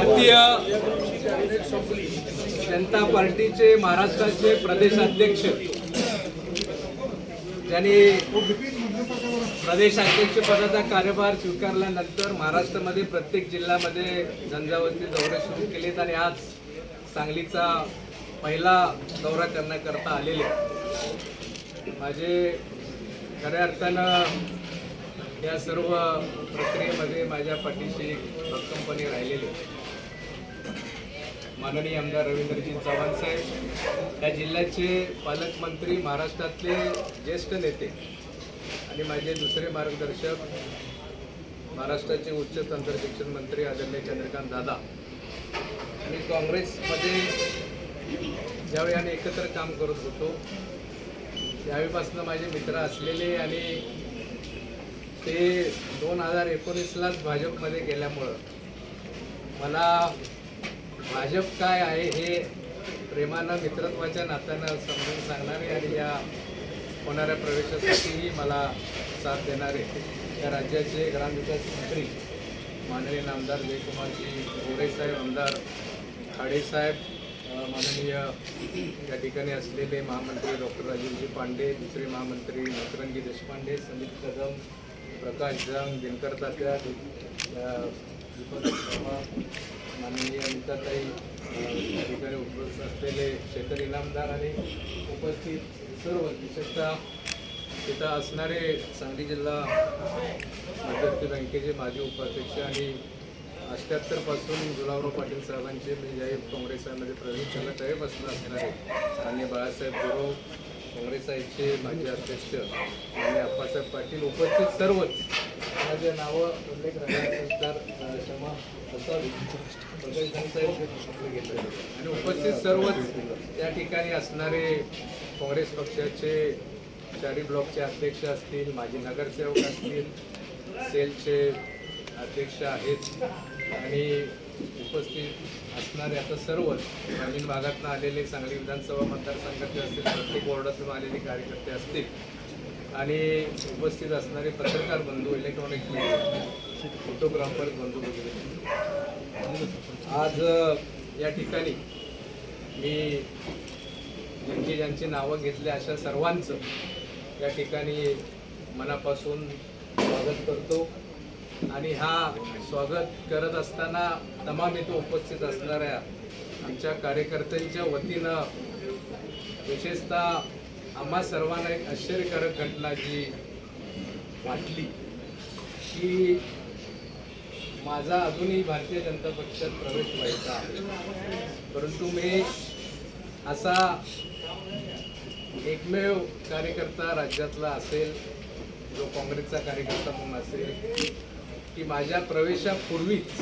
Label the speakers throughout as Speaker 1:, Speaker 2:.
Speaker 1: भारतीय जनता पार्टीचे महाराष्ट्राचे प्रदेशाध्यक्ष. त्यांनी प्रदेशाध्यक्ष पदाचा कार्यभार स्वीकारल्यानंतर महाराष्ट्रामध्ये प्रत्येक जिल्ह्यामध्ये झंझावती दौरे सुरू केलेत आणि आज सांगलीचा पहिला दौरा करण्याकरता आलेले माझे खऱ्या अर्थानं या सर्व प्रक्रियेमध्ये माझ्या पाठीशी भक्कमपणे राहिलेले माननीय आमदार रवींद्रजी चव्हाण साहेब या जिल्ह्याचे पालकमंत्री महाराष्ट्रातले ज्येष्ठ नेते आणि माझे दुसरे मार्गदर्शक महाराष्ट्राचे उच्च तंत्र शिक्षण मंत्री आदरणीय चंद्रकांत दादा आणि काँग्रेसमध्ये ज्यावेळी आम्ही एकत्र काम करत होतो त्यावेळीपासून माझे मित्र असलेले आणि ते दोन हजार एकोणीसलाच भाजपमध्ये गेल्यामुळं मला भाजप काय आहे हे प्रेमानं मित्रत्वाच्या नात्यानं समजून सांगणारे आणि या होणाऱ्या प्रवेशासाठीही मला साथ देणारे या राज्याचे ग्रामविकास मंत्री माननीय आमदार जयकुमारजी गोरेसाहेब आमदार खाडेसाहेब माननीय या ठिकाणी असलेले महामंत्री डॉक्टर राजीवजी पांडे दुसरे महामंत्री मकरंगी देशपांडे संदीप कदम प्रकाश जंग दिनकर तात्या दीपक शर्मा माननीय मित्रताई या ठिकाणी उपस्थित असलेले शेतकरी इनामदार आणि उपस्थित सर्व विशेषतः तिथं असणारे सांगली जिल्हा मध्यवर्ती बँकेचे माजी उपाध्यक्ष आणि अष्ट्याहत्तरपासून गुलाबराव पाटील साहेबांचे मी ज्या काँग्रेसमध्ये प्रवेश झाला त्यावेळेपासून असणारे आणि बाळासाहेब गुरव काँग्रेस साहेबचे माजी अध्यक्ष आणि अप्पासाहेब पाटील उपस्थित सर्वच. माझ्या नावं उल्लेख राहिल्यानंतर आणि उपस्थित सर्वच त्या ठिकाणी असणारे काँग्रेस पक्षाचे चारी ब्लॉकचे अध्यक्ष असतील माजी नगरसेवक असतील सेलचे अध्यक्ष आहेत आणि उपस्थित असणारे आता सर्वच ग्रामीण भागातून आलेले सांगली विधानसभा मतदारसंघाचे असतील प्रत्येक वॉर्डातून आलेले कार्यकर्ते असतील आणि उपस्थित असणारे पत्रकार बंधू इलेक्ट्रॉनिक मीडिया फोटोग्राफर बंधू वगैरे. आज या ठिकाणी मी ज्यांची ज्यांची नावं घेतली अशा सर्वांचं या ठिकाणी मनापासून स्वागत करतो. आणि हा स्वागत करत असताना तमाम इथं उपस्थित असणाऱ्या आमच्या कार्यकर्त्यांच्या वतीनं विशेषतः आम्हा सर्वांना एक आश्चर्यकारक घटना जी वाटली की माझा अजूनही भारतीय जनता पक्षात प्रवेश व्हायचा परंतु मी असा एकमेव कार्यकर्ता राज्यातला असेल जो काँग्रेसचा कार्यकर्ता म्हणून असेल की माझ्या प्रवेशापूर्वीच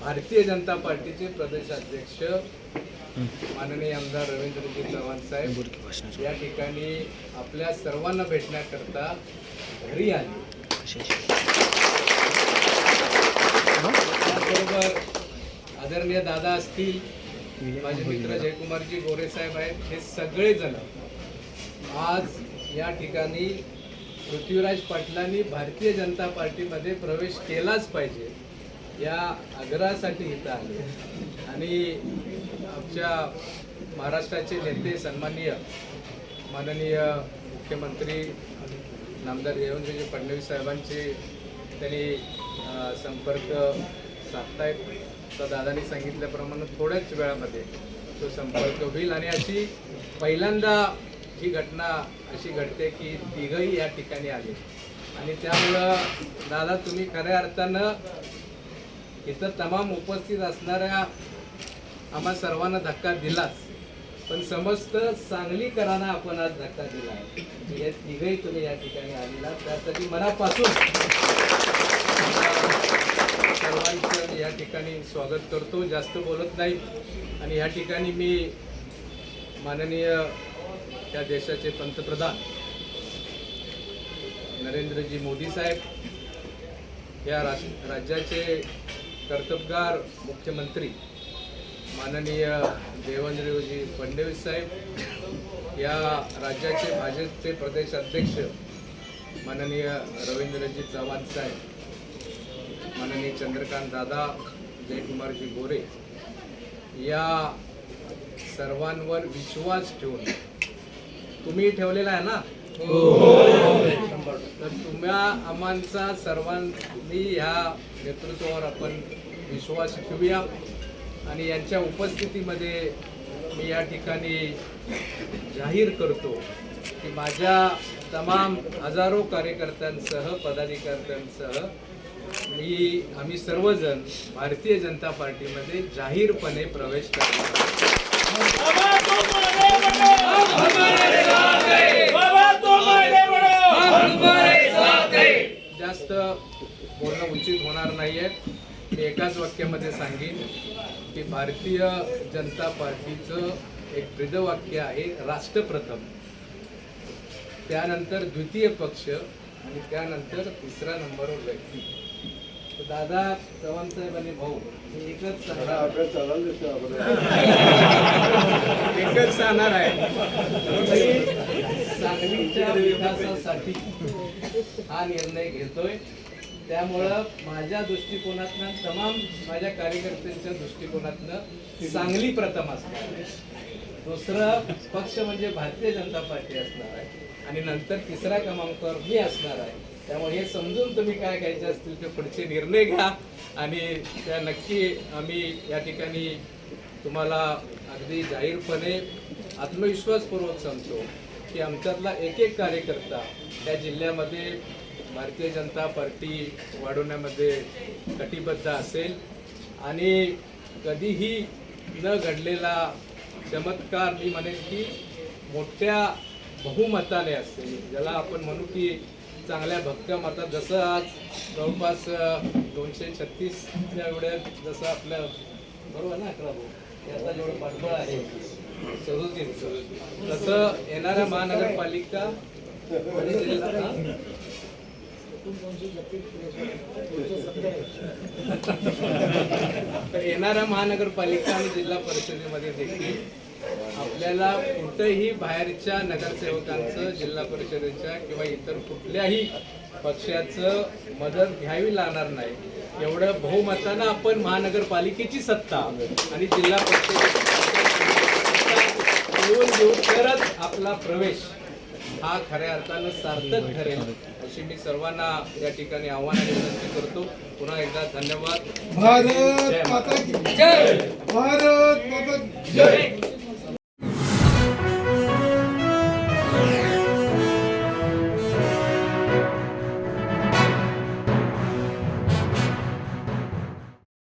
Speaker 1: भारतीय जनता पार्टीचे प्रदेशाध्यक्ष माननीय आमदार रवींद्रजी चव्हाण साहेब या ठिकाणी आपल्या सर्वांना भेटण्याकरता घरी आले. त्याचबरोबर आदरणीय दादा असतील माझे मित्र जयकुमारजी गोरे साहेब आहेत हे सगळेजण आज या ठिकाणी पृथ्वीराज पाटलांनी भारतीय जनता पार्टीमध्ये प्रवेश केलाच पाहिजे या आग्रहासाठी इथं आले. आणि आमच्या महाराष्ट्राचे नेते सन्माननीय माननीय मुख्यमंत्री नामदार देवेंद्रजी फडणवीस साहेबांचे त्यांनी संपर्क साधतायत. तर दादांनी सांगितल्याप्रमाणे थोड्याच वेळामध्ये तो संपर्क होईल आणि अशी पहिल्यांदा ही घटना अशी घडते की तिघही या ठिकाणी आले. आणि त्यामुळं दादा तुम्ही खऱ्या अर्थानं इथं तमाम उपस्थित असणाऱ्या आम्हा सर्वांना धक्का दिलाच. पण समस्त सांगलीकरांना आपण आज धक्का दिला आहे. म्हणजे तिघही तुम्ही या ठिकाणी आलेला त्यासाठी मनापासून सर्वांचं या ठिकाणी स्वागत करतो. जास्त बोलत नाही. आणि या ठिकाणी मी माननीय त्या देशाचे पंतप्रधान नरेंद्रजी मोदी साहेब या राज राज्याचे कर्तबगार मुख्यमंत्री माननीय देवेंद्रजी फडणवीस साहेब या राज्याचे भाजपचे प्रदेश अध्यक्ष माननीय रवींद्रजी चव्हाण साहेब माननीय चंद्रकांत दादा जयकुमारजी गोरे या सर्वांवर विश्वास ठेवून तुम्ही ठेवलेला आहे ना? तर तुम्हा आम्हांचा सर्वांनी ह्या नेतृत्वावर आपण विश्वास ठेवूया. आणि यांच्या उपस्थितीमध्ये मी या ठिकाणी जाहीर करतो की माझ्या तमाम हजारो कार्यकर्त्यांसह पदाधिकाऱ्यांसह मी आम्ही सर्वजण भारतीय जनता पार्टीमध्ये जाहीरपणे प्रवेश करतो जास्त बोलणं उचित होणार नाही आहे एकाच वाक्यामध्ये सांगेन की भारतीय जनता पार्टीचं एक ब्रीदवाक्य आहे राष्ट्रप्रथम. त्यानंतर द्वितीय पक्ष आणि त्यानंतर तिसरा नंबरवर व्यक्ती. दादा चव्हाण साहेब आणि भाऊ मी एकच एकच सांगणार आहे. मी सांगलीच्या विकासासाठी हा निर्णय घेतोय. त्यामुळं माझ्या दृष्टिकोनातनं तमाम माझ्या कार्यकर्त्यांच्या दृष्टिकोनातनं चांगली प्रथम असणार आहे. दुसरं पक्ष म्हणजे भारतीय जनता पार्टी असणार आहे. आणि नंतर तिसऱ्या क्रमांकावर मी असणार आहे. त्यामुळे हे समजून तुम्ही काय घ्यायचे असतील ते पुढचे निर्णय घ्या. आणि त्या नक्की आम्ही या ठिकाणी तुम्हाला अगदी जाहीरपणे आत्मविश्वासपूर्वक सांगतो की आमच्यातला एक एक कार्यकर्ता त्या जिल्ह्यामध्ये भारतीय जनता पार्टी वाढवण्यामध्ये कटिबद्ध असेल आणि कधीही न घडलेला चमत्कार मी म्हणेन की मोठ्या बहुमताने असेल. ज्याला आपण म्हणू की चांगल्या भक्कम मतात जसं आज जवळपास दोनशे छत्तीसच्या एवढ्या जसं आपलं बरोबर ना अकरा भाऊ? याचा जेवढं पाठबळ आहे. सदोतीस तसं येणाऱ्या महानगरपालिका तर येणाऱ्या महानगरपालिका आणि जिल्हा परिषदेमध्ये देखील आपल्याला कुठंही बाहेरच्या नगरसेवकांचं जिल्हा परिषदेच्या किंवा इतर कुठल्याही पक्षाचं मदत घ्यावी लागणार नाही. एवढं बहुमतानं आपण महानगरपालिकेची सत्ता आणि जिल्हा परिषदेची सत्ता तरच आपला प्रवेश हा खऱ्या अर्थानं सार्थक ठरेल. अशी मी सर्वांना या ठिकाणी आव्हान आणि विनंती करतो. पुन्हा एकदा धन्यवाद.
Speaker 2: भारत. माता की जय. भारत माता की जय.